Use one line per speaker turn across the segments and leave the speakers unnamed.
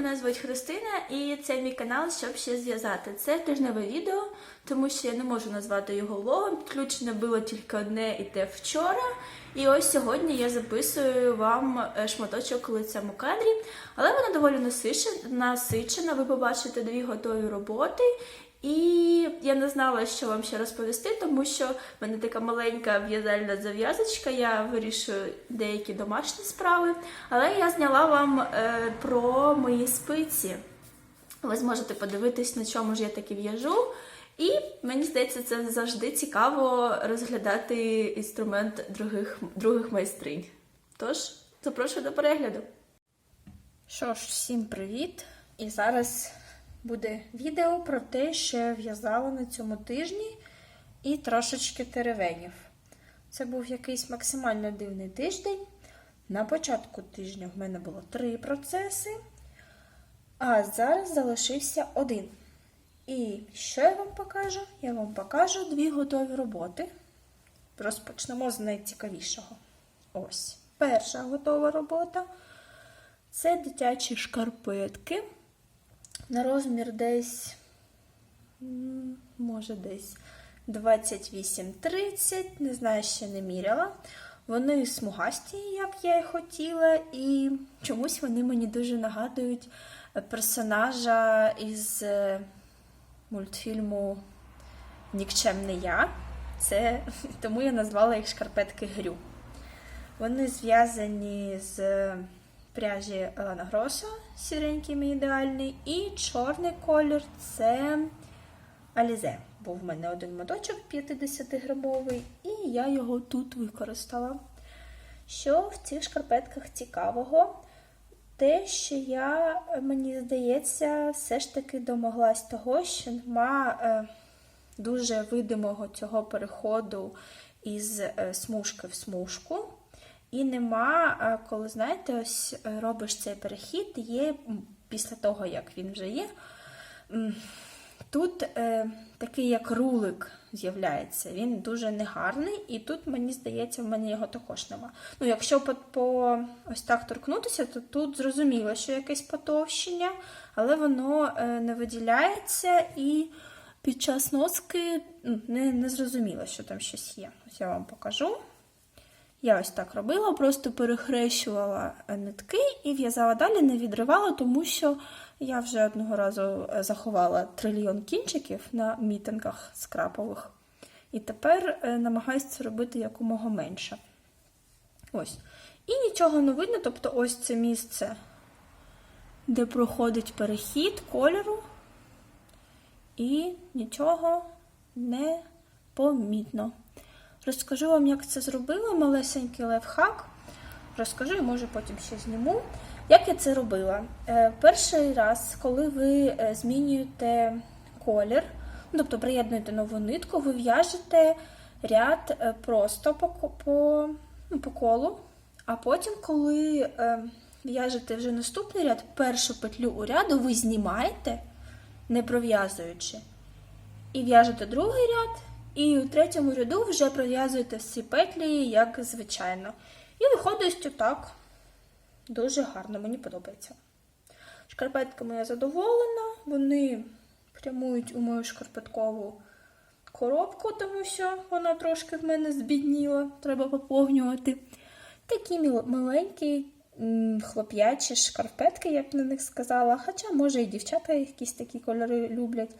мене звуть Христина, і це мій канал, щоб ще зв'язати. Це тижневе відео, тому що я не можу назвати його влогом. включене було тільки одне і те вчора. І ось сьогодні я записую вам е, шматочок лиця у кадрі, але вона доволі насичена, насичена. Ви побачите дві готові роботи. І я не знала, що вам ще розповісти, тому що в мене така маленька в'язальна зав'язочка, я вирішую деякі домашні справи. Але я зняла вам е, про мої спиці. Ви зможете подивитись, на чому ж я таки в'яжу. І мені здається, це завжди цікаво розглядати інструмент других, других майстринь. Тож, запрошую до перегляду.
Що ж, всім привіт! І зараз буде відео про те, що я в'язала на цьому тижні, і трошечки теревенів. Це був якийсь максимально дивний тиждень. На початку тижня в мене було три процеси, а зараз залишився один. І що я вам покажу? Я вам покажу дві готові роботи. Розпочнемо з найцікавішого. Ось. Перша готова робота це дитячі шкарпетки. На розмір десь, може, десь 28-30, не знаю, ще не міряла. Вони смугасті, як я і хотіла, і чомусь вони мені дуже нагадують персонажа із е, мультфільму Нікчемний я. Це тому я назвала їх шкарпетки Грю. Вони зв'язані з пряжі Елена Гроса, сіренький мій ідеальний, і чорний колір це Алізе. Був в мене один моточок 50-грамовий, і я його тут використала. Що в цих шкарпетках цікавого? Те, що я, мені здається, все ж таки домоглась того, що нема е, дуже видимого цього переходу із е, смужки в смужку. І нема, е, коли, знаєте, ось е, робиш цей перехід, є після того, як він вже є. Тут е, такий як рулик з'являється. Він дуже негарний, і тут, мені здається, в мене його також нема. Ну, якщо по, по ось так торкнутися, то тут зрозуміло, що якесь потовщення, але воно е, не виділяється і під час носки не, не зрозуміло, що там щось є. Ось я вам покажу. Я ось так робила, просто перехрещувала е, нитки і в'язала далі, не відривала, тому що я вже одного разу е, заховала трильйон кінчиків на мітингах скрапових. І тепер е, намагаюся це робити якомога менше. Ось. І нічого не видно, тобто ось це місце, де проходить перехід кольору, і нічого не помітно. Розкажу вам, як це зробила, малесенький лайфхак. Розкажу і може потім ще зніму. Як я це робила? Е, перший раз, коли ви е, змінюєте колір, ну, тобто приєднуєте нову нитку, ви в'яжете ряд е, просто по, по, ну, по колу, а потім, коли в'яжете вже наступний ряд, першу петлю у ряду ви знімаєте, не пров'язуючи, і в'яжете другий ряд, і у третьому ряду вже пров'язуєте всі петлі, як звичайно. І виходить отак. Дуже гарно, мені подобається. Шкарпетками я задоволена, вони прямують у мою шкарпеткову коробку, тому що вона трошки в мене збідніла, треба поповнювати. Такі маленькі хлоп'ячі шкарпетки, я б на них сказала. Хоча, може, і дівчата якісь такі кольори люблять.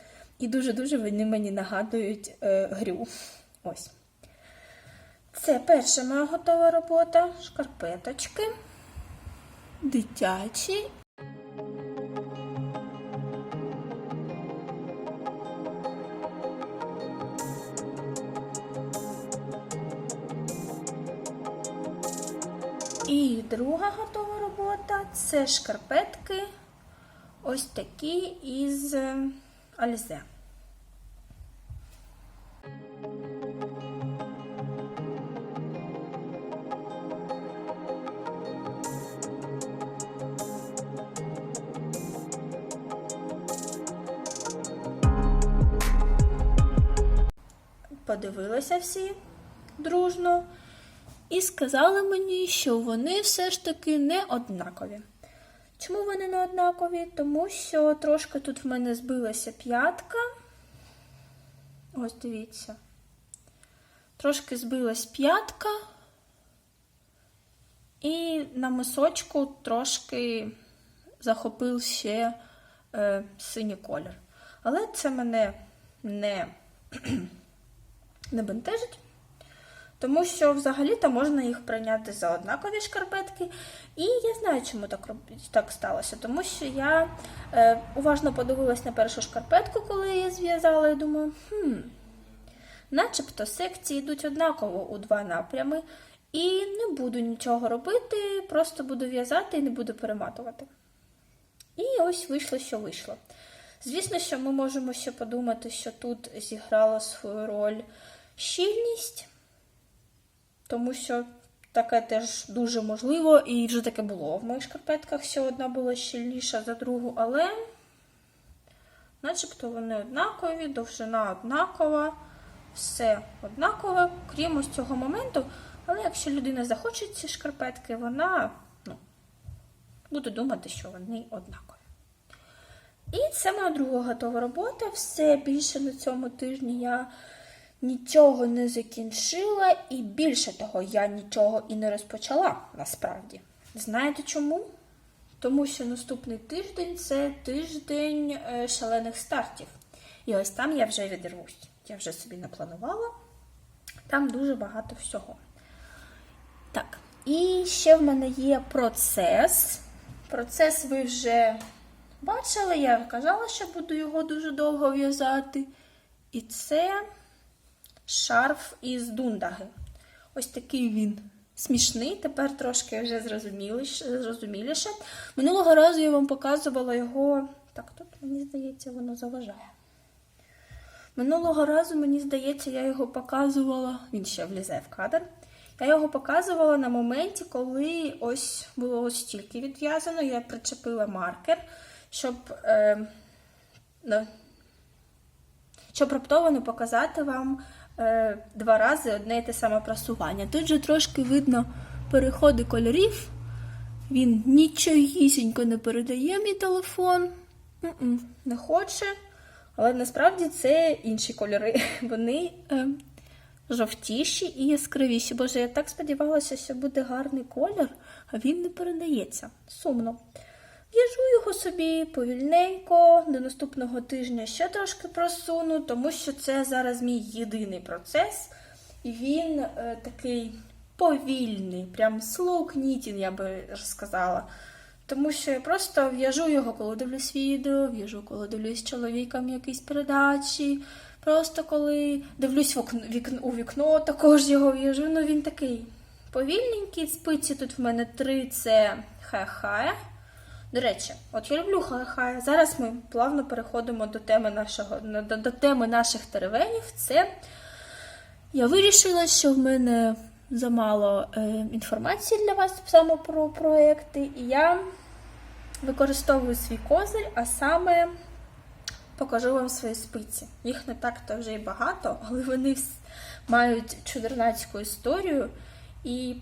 І дуже-дуже вони мені нагадують е, грю. Ось. Це перша моя готова робота. Шкарпеточки. Дитячі. І друга готова робота це шкарпетки ось такі із Альзе. Подивилися всі дружно і сказали мені, що вони все ж таки не однакові. Чому вони не однакові? Тому що трошки тут в мене збилася п'ятка. Ось дивіться. Трошки збилась п'ятка. І на мисочку трошки захопив ще е, синій колір. Але це мене не, не бентежить. Тому що взагалі-то можна їх прийняти за однакові шкарпетки. І я знаю, чому так, так сталося. Тому що я е, уважно подивилась на першу шкарпетку, коли я її зв'язала, і думаю, хм, начебто секції йдуть однаково у два напрями. І не буду нічого робити, просто буду в'язати і не буду перематувати. І ось вийшло, що вийшло. Звісно, що ми можемо ще подумати, що тут зіграла свою роль щільність, тому що таке теж дуже можливо, і вже таке було в моїх шкарпетках, що одна була щільніша за другу, але начебто вони однакові, довжина однакова, все однакове, крім ось цього моменту. Але якщо людина захоче ці шкарпетки, вона ну, буде думати, що вони однакові. І це моя друга готова робота. Все більше на цьому тижні я нічого не закінчила, і більше того, я нічого і не розпочала насправді. Знаєте чому? Тому що наступний тиждень це тиждень е, шалених стартів. І ось там я вже відірвусь. Я вже собі напланувала. Там дуже багато всього. Так, і ще в мене є процес. Процес ви вже бачили, я казала, що буду його дуже довго в'язати. І це шарф із дундаги. Ось такий він смішний, тепер трошки вже зрозуміліше. Минулого разу я вам показувала його. Так, тут, мені здається, воно заважає. Минулого разу, мені здається, я його показувала, він ще влізе в кадр. Я його показувала на моменті, коли ось було ось стільки відв'язано. Я причепила маркер, щоб, е, щоб раптово не показати вам е, два рази одне і те саме просування. Тут же трошки видно переходи кольорів. Він нічогісінько не передає мій телефон. М-м, не хоче. Але насправді це інші кольори. Вони е, жовтіші і яскравіші. Боже, я так сподівалася, що буде гарний колір, а він не передається. Сумно. В'яжу його собі повільненько, до наступного тижня ще трошки просуну, тому що це зараз мій єдиний процес, і він е, такий повільний, прям slow knitting, я би сказала. Тому що я просто в'яжу його, коли дивлюсь відео, в'яжу, коли дивлюсь чоловіком якісь передачі. Просто коли дивлюсь у вікно, також його в'яжу. Ну він такий повільненький. Спиці тут в мене три це хай-хай. До речі, от я люблю хай-хай. Зараз ми плавно переходимо до теми нашого до, до теми наших теревенів. Це я вирішила, що в мене замало е, інформації для вас саме про проекти, і я використовую свій козир, а саме покажу вам свої спиці. Їх не так-то вже й багато, але вони мають чудернацьку історію, і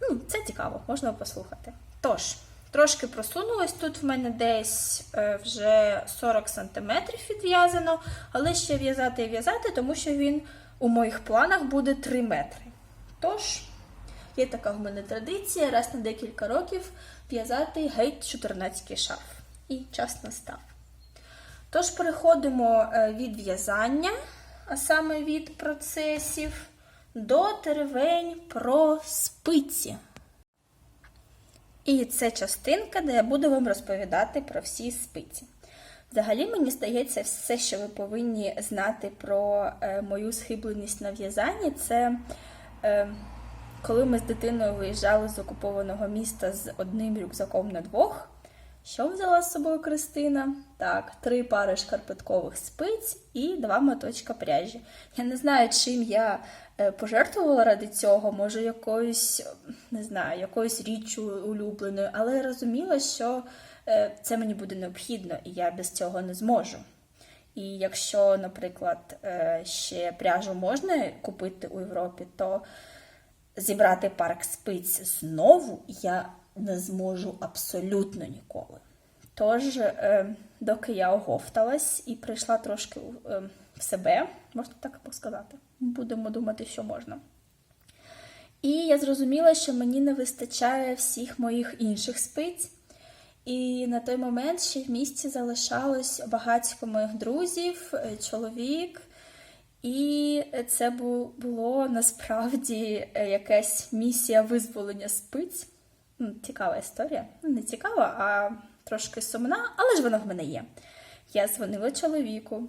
ну, це цікаво, можна послухати. Тож, трошки просунулась. Тут в мене десь е, вже 40 см відв'язано, але ще в'язати і в'язати, тому що він у моїх планах буде 3 метри. Тож, є така в мене традиція раз на декілька років в'язати геть 14 шарф. І час настав. Тож переходимо е, від в'язання, а саме від процесів, до теревень про спиці. І це частинка, де я буду вам розповідати про всі спиці. Взагалі, мені здається, все, що ви повинні знати про е, мою схибленість на в'язанні, це е, коли ми з дитиною виїжджали з окупованого міста з одним рюкзаком на двох. Що взяла з собою Кристина? Так, три пари шкарпеткових спиць і два моточка пряжі. Я не знаю, чим я пожертвувала ради цього, може, якоюсь, не знаю, якоюсь річчю улюбленою, але розуміла, що е, це мені буде необхідно, і я без цього не зможу. І якщо, наприклад, е, ще пряжу можна купити у Європі, то зібрати парк спиць знову я не зможу абсолютно ніколи. Тож, е, доки я оговталась і прийшла трошки е, в себе, можна так сказати, будемо думати, що можна. І я зрозуміла, що мені не вистачає всіх моїх інших спиць. І на той момент ще в місті залишалось багатько моїх друзів, е, чоловік. І це було насправді е, якась місія визволення спиць. Цікава історія. Ну, Не цікава, а трошки сумна, але ж вона в мене є. Я дзвонила чоловіку.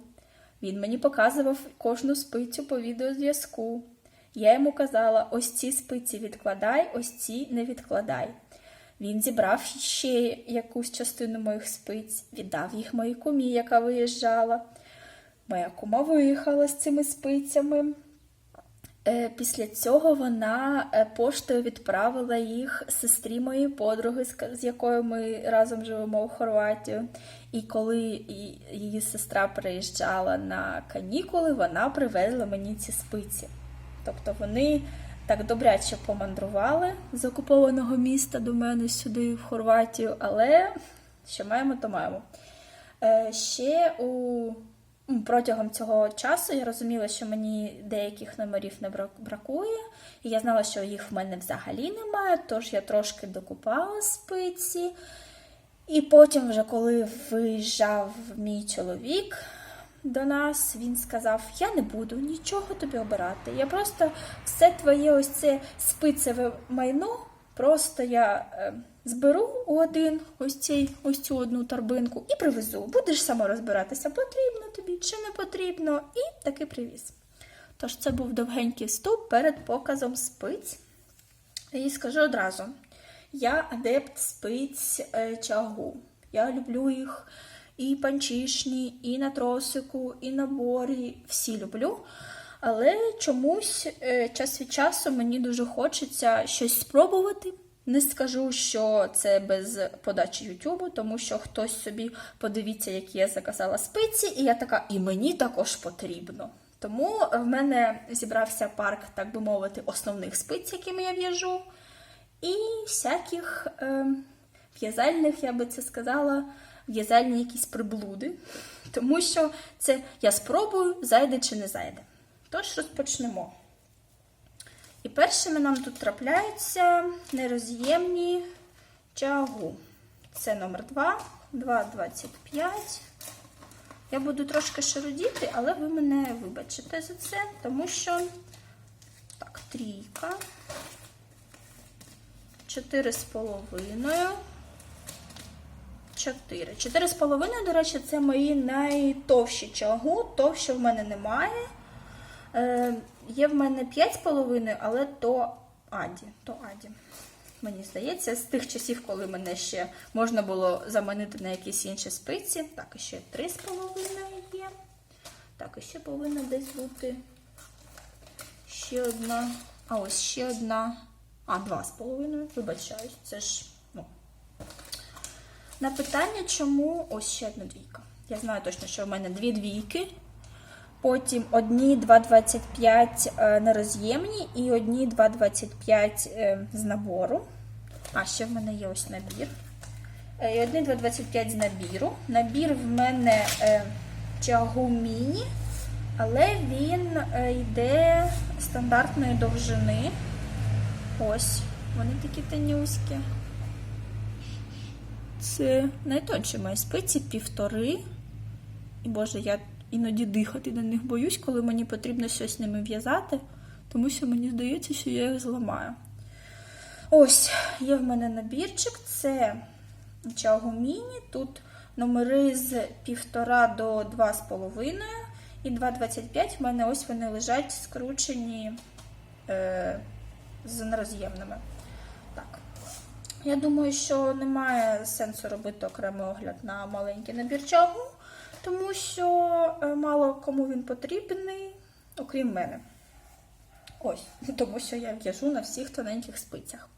Він мені показував кожну спицю по відеозв'язку. Я йому казала: ось ці спиці відкладай, ось ці не відкладай. Він зібрав ще якусь частину моїх спиць, віддав їх моїй кумі, яка виїжджала. Моя кума виїхала з цими спицями. Е, Після цього вона е, поштою відправила їх сестрі моєї подруги, з якою ми разом живемо в Хорватію. І коли її сестра приїжджала на канікули, вона привезла мені ці спиці. Тобто вони так добряче помандрували з окупованого міста до мене сюди, в Хорватію, але що маємо, то маємо. Е, Ще у протягом цього часу я розуміла, що мені деяких номерів не бракує, і я знала, що їх в мене взагалі немає, тож я трошки докупала спиці. І потім, вже коли виїжджав мій чоловік до нас, він сказав: Я не буду нічого тобі обирати. Я просто все твоє ось це спицеве майно. Просто я е, зберу один ось цей, ось цю одну торбинку і привезу. Будеш сама розбиратися, потрібно тобі чи не потрібно, і таки привіз. Тож це був довгенький вступ перед показом спиць. І скажу одразу: я адепт спиць е, чагу. Я люблю їх і панчішні, і на тросику, і на борі. Всі люблю. Але чомусь е, час від часу мені дуже хочеться щось спробувати. Не скажу, що це без подачі Ютубу, тому що хтось собі подивіться, які я заказала спиці, і я така, і мені також потрібно. Тому в мене зібрався парк, так би мовити, основних спиць, якими я в'яжу, і всяких е, в'язальних, я би це сказала, в'язальні якісь приблуди. Тому що це я спробую, зайде чи не зайде. Тож розпочнемо. І першими нам тут трапляються нероз'ємні чагу. Це номер 2, 2,25. Я буду трошки шарудіти, але ви мене вибачите за це, тому що так, трійка. Чотири з половиною. Чотири. Чотири з половиною, до речі, це мої найтовші чагу. Товще в мене немає. Е, є в мене 5,5, але то Аді. То Аді. Мені здається, з тих часів, коли мене ще можна було заманити на якісь інші спиці. Так, ще 3,5 є. Так, ще повинна десь бути ще одна. А ось ще одна. А, 2,5. Вибачаюсь, це ж. ну. На питання, чому ось ще одна двійка. Я знаю точно, що в мене дві двійки. Потім одні 2,25 е, нероз'ємні і одні 2,25 е, з набору. А ще в мене є ось набір. Е, І одні 2,25 з набіру. Набір в мене е, чагу міні, але він йде стандартної довжини. Ось, вони такі тенюські. Це найтонші мої спиці, півтори. І Боже, я іноді дихати на них боюсь, коли мені потрібно щось ними в'язати, тому що мені здається, що я їх зламаю. Ось, є в мене набірчик, це чагу міні. Тут номери з 1,5 до 2,5 і 2,25 в мене ось вони лежать скручені е, з нероз'ємними. Так. Я думаю, що немає сенсу робити окремий огляд на маленький набір чагу, тому що е, мало кому він потрібний, окрім мене. Ось, тому що я в'яжу на всіх тоненьких спицях.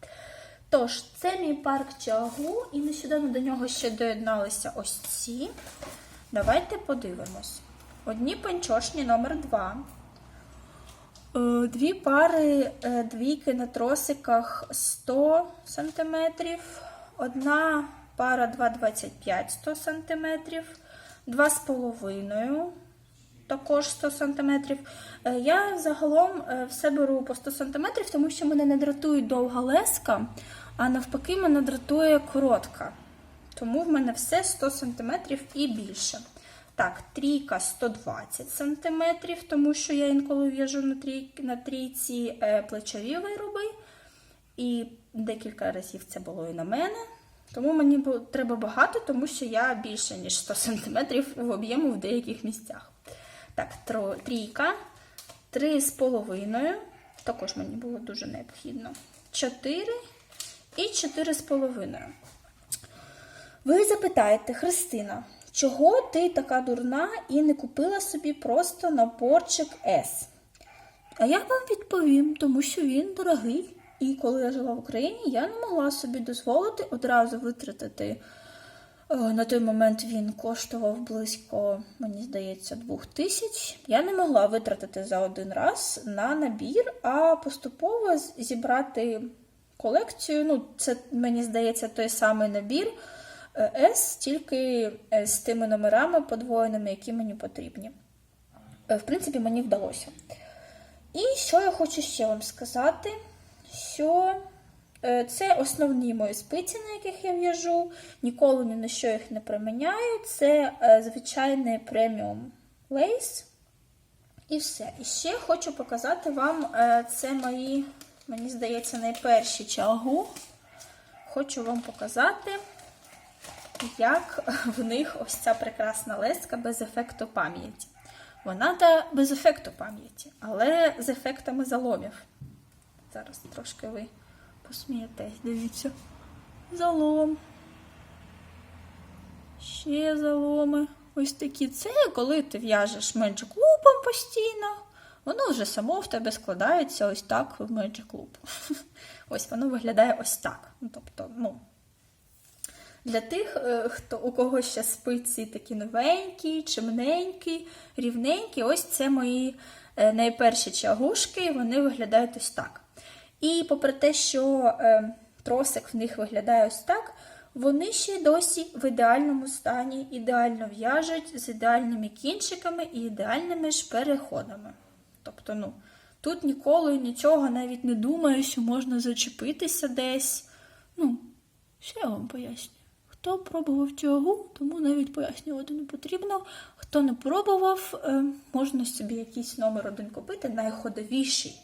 Тож, це мій парк чагу, і нещодавно до нього ще доєдналися ось ці. Давайте подивимось. Одні панчошні номер 2 Е, Дві пари е, двійки на тросиках 100 см, одна пара 2,25 100 см, два з половиною також 100 см. Е, Я загалом е, все беру по 100 см, тому що мене не дратує довга леска, а навпаки, мене дратує коротка. Тому в мене все 100 см і більше. Так, трійка 120 см, тому що я інколи в'яжу на, трій, на трійці е, плечові вироби. І декілька разів це було і на мене. Тому мені треба багато, тому що я більше, ніж 100 см в об'єму в деяких місцях. Так, трійка, три з половиною. Також мені було дуже необхідно. Чотири і чотири з половиною. Ви запитаєте, Христина, чого ти така дурна і не купила собі просто наборчик S? А я вам відповім, тому що він дорогий. І коли я жила в Україні, я не могла собі дозволити одразу витратити. Е, На той момент він коштував близько, мені здається, двох тисяч. Я не могла витратити за один раз на набір, а поступово зібрати колекцію. Ну, це мені здається той самий набір е, S, тільки е, з тими номерами подвоєними, які мені потрібні. В принципі, мені вдалося. І що я хочу ще вам сказати, що е, це основні мої спиці, на яких я в'яжу. Ніколи ні на що їх не приміняю. Це е, звичайний преміум лейс. І все. І ще хочу показати вам е, це мої, мені здається, найперші чагу. Хочу вам показати, як в них ось ця прекрасна леска без ефекту пам'яті. Вона та без ефекту пам'яті, але з ефектами заломів. Зараз трошки ви посмієтесь, дивіться. Залом. Ще заломи. Ось такі. Це коли ти в'яжеш Magic Loop постійно. Воно вже само в тебе складається ось так в Magic Loop. Ось воно виглядає ось так. Ну, тобто, ну, для тих, е, хто у кого ще спиці такі новенькі, чимненькі, рівненькі, ось це мої е, найперші чагушки, вони виглядають ось так. І попри те, що е, тросик в них виглядає ось так, вони ще досі в ідеальному стані, ідеально в'яжуть з ідеальними кінчиками і ідеальними ж переходами. Тобто, ну, тут ніколи нічого навіть не думаю, що можна зачепитися десь. Ну, що я вам поясню? Хто пробував тягу, тому навіть пояснювати не потрібно. Хто не пробував, е, можна собі якийсь номер один купити, найходовіший.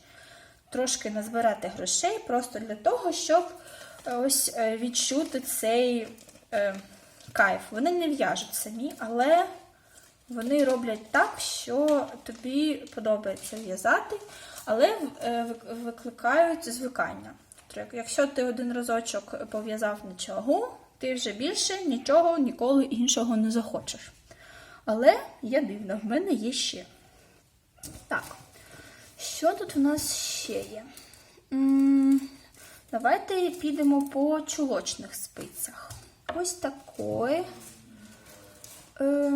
Трошки назбирати грошей просто для того, щоб е, ось е, відчути цей е, кайф. Вони не в'яжуть самі, але вони роблять так, що тобі подобається в'язати, але викликають звикання. Тобто, Якщо ти один разочок пов'язав на чагу, ти вже більше нічого ніколи іншого не захочеш. Але я дивна, в мене є ще. Так, що тут у нас ще є? Давайте підемо по чулочних спицях. Ось такої. Е,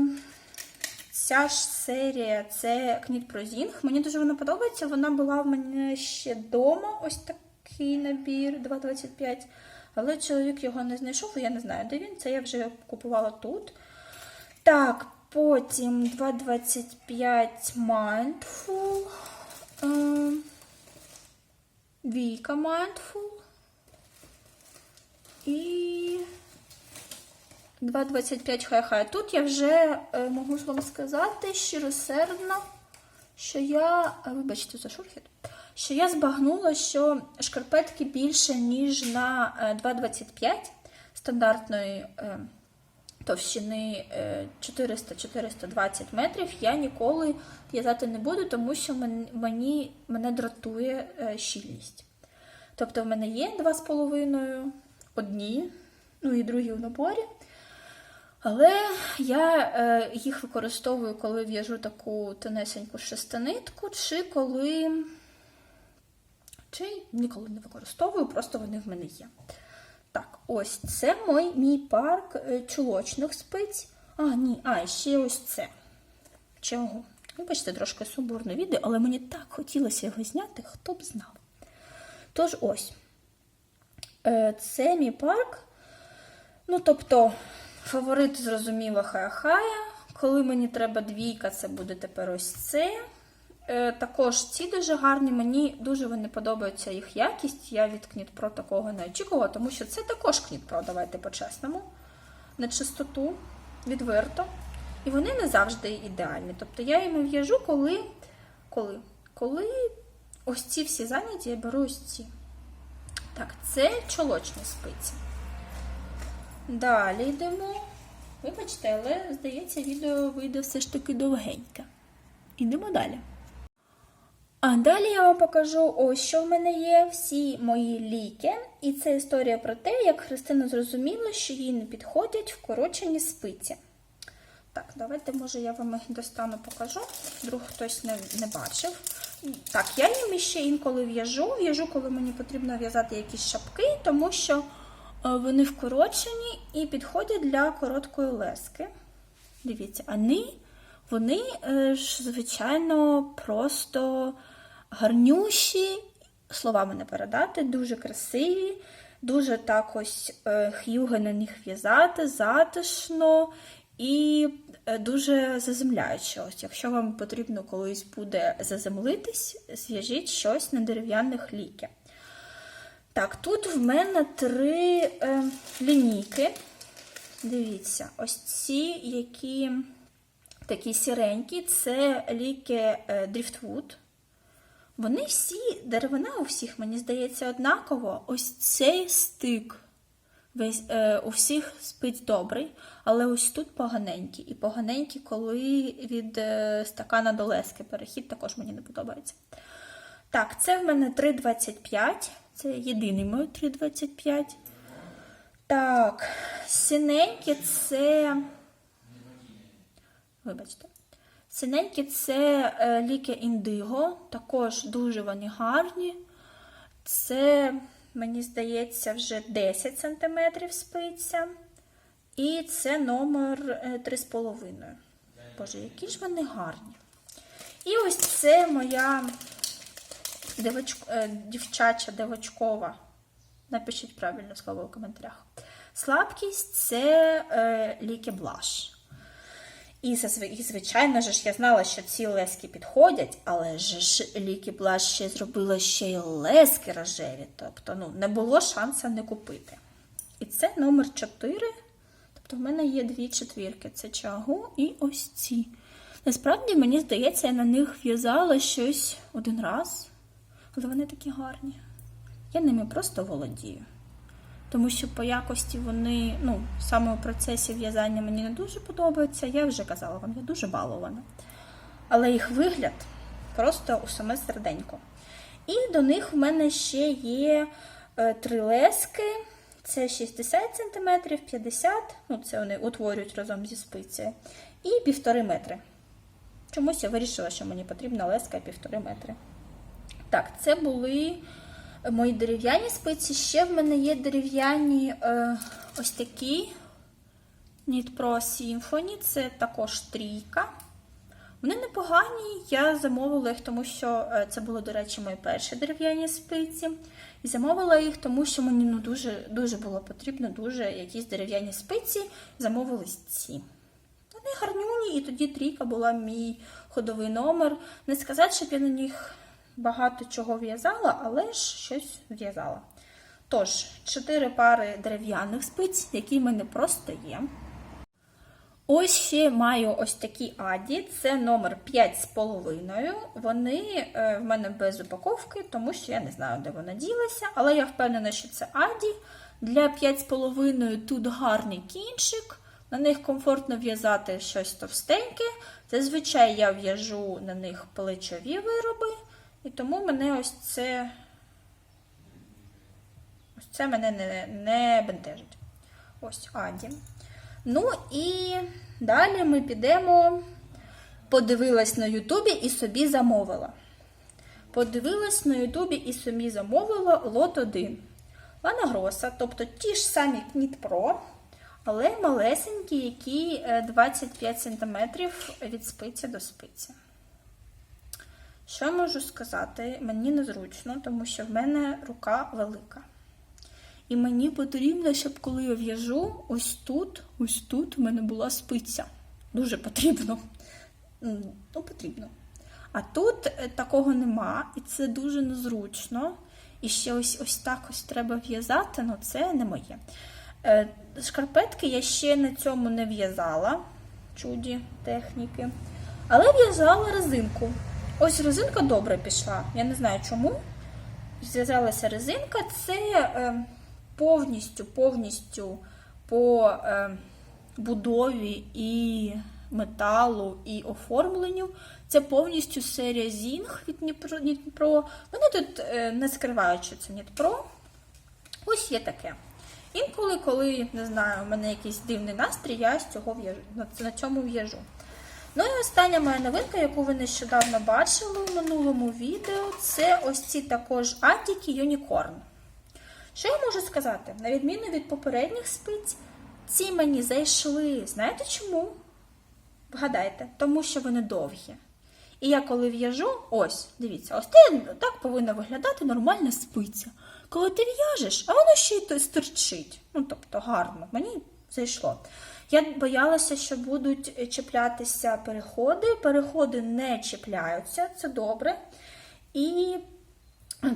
Ця ж серія це Кніт Прозінг. Мені дуже вона подобається. Вона була в мене ще вдома. Ось такий набір 2,25. Але чоловік його не знайшов, і я не знаю, де він. Це я вже купувала тут. Так, потім 2,25 Mindful. Е, Двійка Mindful. І 2,25 хай-хай. Тут я вже е, можу вам сказати щиросердно, що я, е, вибачте за шурхіт, що я збагнула, що шкарпетки більше, ніж на е, 2,25 стандартної е, товщини е, 400-420 метрів, я ніколи в'язати не буду, тому що мені, мене дратує е, щільність. Тобто в мене є 2,5 одні, ну і другі в наборі. Але я е, їх використовую, коли в'яжу таку тонесеньку шестинитку, чи коли. Чи ніколи не використовую, просто вони в мене є. Так, ось це мій, мій парк е, чулочних спиць. А, ні, а, ще ось це. Чого? Вибачте, трошки сумбурне відео, але мені так хотілося його зняти, хто б знав. Тож ось. Е, Це мій парк. Ну, тобто, фаворит, зрозуміло, хая-хая. Коли мені треба двійка, це буде тепер ось це. Е, також ці дуже гарні, мені дуже вони подобаються їх якість. Я від Pro такого не очікувала, тому що це також Pro, давайте по-чесному. На чистоту, відверто. І вони не завжди ідеальні. Тобто я їм в'яжу, коли, коли, коли ось ці всі заняті, я беру ось ці. Так, це чолочні спиці. Далі йдемо. Вибачте, але здається, відео вийде все ж таки довгеньке. Ідемо далі. А далі я вам покажу, ось що в мене є, всі мої ліки. І це історія про те, як Христина зрозуміла, що їй не підходять вкорочені спиці. Так, давайте, може, я вам їх достану покажу. Вдруг хтось не, не бачив. Так, я їм ще інколи в'яжу. В'яжу, коли мені потрібно в'язати якісь шапки, тому що е, вони вкорочені і підходять для короткої лески. Дивіться, вони, вони е, ж, звичайно, просто гарнющі, словами не передати, дуже красиві, дуже так ось е, х'юги на них в'язати, затишно і е, дуже заземляюче. Ось, якщо вам потрібно колись буде заземлитись, зв'яжіть щось на дерев'яних ліки. Так, тут в мене три е, лінійки. Дивіться, ось ці, які такі сіренькі, це ліки е, Driftwood. Вони всі, деревина у всіх, мені здається, однаково. Ось цей стик весь, е, у всіх спить добрий, але ось тут поганенький. І поганенький, коли від е, стакана до лески перехід також мені не подобається. Так, це в мене 3,25. Це єдиний мій 3,25. Так, синенькі це. Вибачте. Синенькі це е, ліки індиго, також дуже вони гарні. Це, мені здається, вже 10 см спиця. І це номер е, 3,5. Боже, які ж вони гарні. І ось це моя дивоч... е, дівчача дивочкова. Напишіть правильне слово в коментарях. Слабкість це е, ліки блаш. І, звичайно ж, я знала, що ці лески підходять, але ж ліки блаш ще зробила ще й лески рожеві. Тобто ну, не було шансу не купити. І це номер 4. Тобто в мене є дві четвірки: це чагу і ось ці. Насправді, мені здається, я на них в'язала щось один раз, але вони такі гарні. Я ними просто володію. Тому що по якості вони, ну, саме у процесі в'язання мені не дуже подобаються. Я вже казала вам, я дуже балована. Але їх вигляд просто у саме серденько. І до них в мене ще є е, три лески. Це 60 см, 50 ну це вони утворюють разом зі спицею, і півтори метри. Чомусь я вирішила, що мені потрібна леска півтори метри. Так, це були мої дерев'яні спиці. Ще в мене є дерев'яні е, ось такі Knit Pro Symphony, це також трійка. Вони непогані, я замовила їх, тому що е, це були, до речі, мої перші дерев'яні спиці. І замовила їх, тому що мені ну, дуже, дуже було потрібно дуже якісь дерев'яні спиці. Замовила ці. Вони гарнюні, і тоді трійка була мій ходовий номер. Не сказати, щоб я на них багато чого в'язала, але ж щось в'язала. Тож, чотири пари дерев'яних спиць, які в мене просто є. Ось ще маю ось такі аді, це номер 5,5. Вони е, в мене без упаковки, тому що я не знаю, де вона ділася, але я впевнена, що це аді. Для 5,5 тут гарний кінчик, на них комфортно в'язати щось товстеньке. Зазвичай я в'яжу на них плечові вироби, і тому мене ось це, ось це мене не, не бентежить. Ось аді. Ну і далі ми підемо, подивилась на Ютубі і собі замовила. Подивилась на Ютубі і собі замовила лот 1. Лана Гроса, тобто ті ж самі Knit Pro, але малесенькі, які е, 25 см від спиці до спиці. Що я можу сказати? Мені незручно, тому що в мене рука велика. І мені потрібно, щоб коли я в'яжу, ось тут, ось тут в мене була спиця. Дуже потрібно. Ну, потрібно. А тут е, такого нема, і це дуже незручно. І ще ось ось так ось треба в'язати, ну це не моє. Е, Шкарпетки я ще на цьому не в'язала, чуді техніки. Але в'язала резинку. Ось резинка добре пішла. Я не знаю чому. Зв'язалася резинка. Це е, повністю, повністю по е, будові і металу, і оформленню. Це повністю серія Зінг від Дніпро. Дніпро. Вони тут е, не скривають, що це Дніпро. Ось є таке. Інколи, коли не знаю, у мене якийсь дивний настрій, я з цього в'яжу, на, цьому в'яжу. Ну і остання моя новинка, яку ви нещодавно бачили у минулому відео, це ось ці також Атіки Юнікорн. Що я можу сказати? На відміну від попередніх спиць, ці мені зайшли. Знаєте чому? Вгадайте, тому що вони довгі. І я коли в'яжу, ось, дивіться, ось те, так повинна виглядати нормальна спиця. Коли ти в'яжеш, а воно ще й стирчить. Ну, тобто гарно, мені зайшло. Я боялася, що будуть чіплятися переходи. Переходи не чіпляються, це добре. І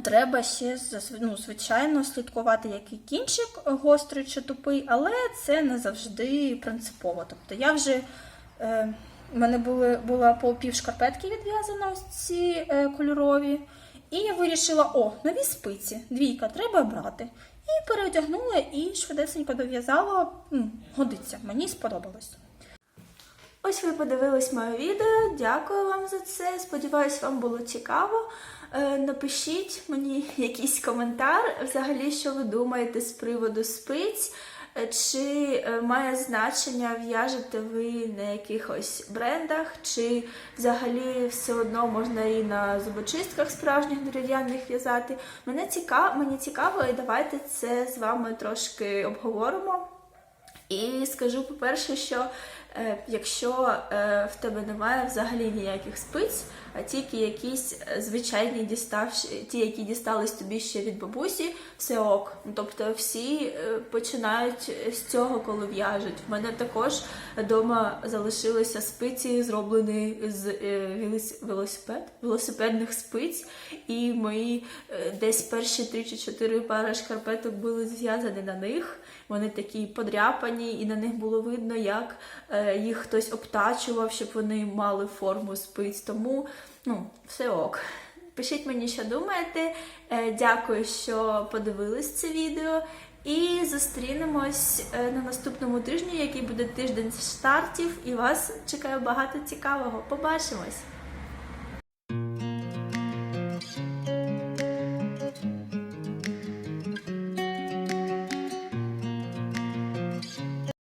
треба ще, ну, звичайно, слідкувати, який кінчик гострий чи тупий, але це не завжди принципово. Тобто я вже. Е, у мене були, була по пів шкарпетки відв'язана ось ці е, кольорові. І я вирішила: о, нові спиці, двійка, треба брати. І переодягнула і швидесенько дов'язала. Годиться, мені сподобалось.
Ось ви подивились моє відео. Дякую вам за це. Сподіваюсь, вам було цікаво. Е, Напишіть мені якийсь коментар, взагалі, що ви думаєте з приводу спиць. Е, Чи е, має значення в'яжете ви на якихось брендах, чи взагалі все одно можна і на зубочистках справжніх дерев'яних в'язати? Мене цікаво, мені цікаво, і давайте це з вами трошки обговоримо. І скажу, по-перше, що якщо е, в тебе немає взагалі ніяких спиць, а тільки якісь е, звичайні діставші, ті, які дістались тобі ще від бабусі, все ок. Тобто всі е, починають з цього, коли в'яжуть. В мене також вдома залишилися спиці, зроблені з е, велосипед, велосипедних спиць, і мої е, десь перші три чи чотири пари шкарпеток були зв'язані на них. Вони такі подряпані, і на них було видно, як е, їх хтось обтачував, щоб вони мали форму спиць. Тому ну, все ок. Пишіть мені, що думаєте. Е, Дякую, що подивились це відео. І зустрінемось е, на наступному тижні, який буде тиждень стартів, і вас чекає багато цікавого. Побачимось!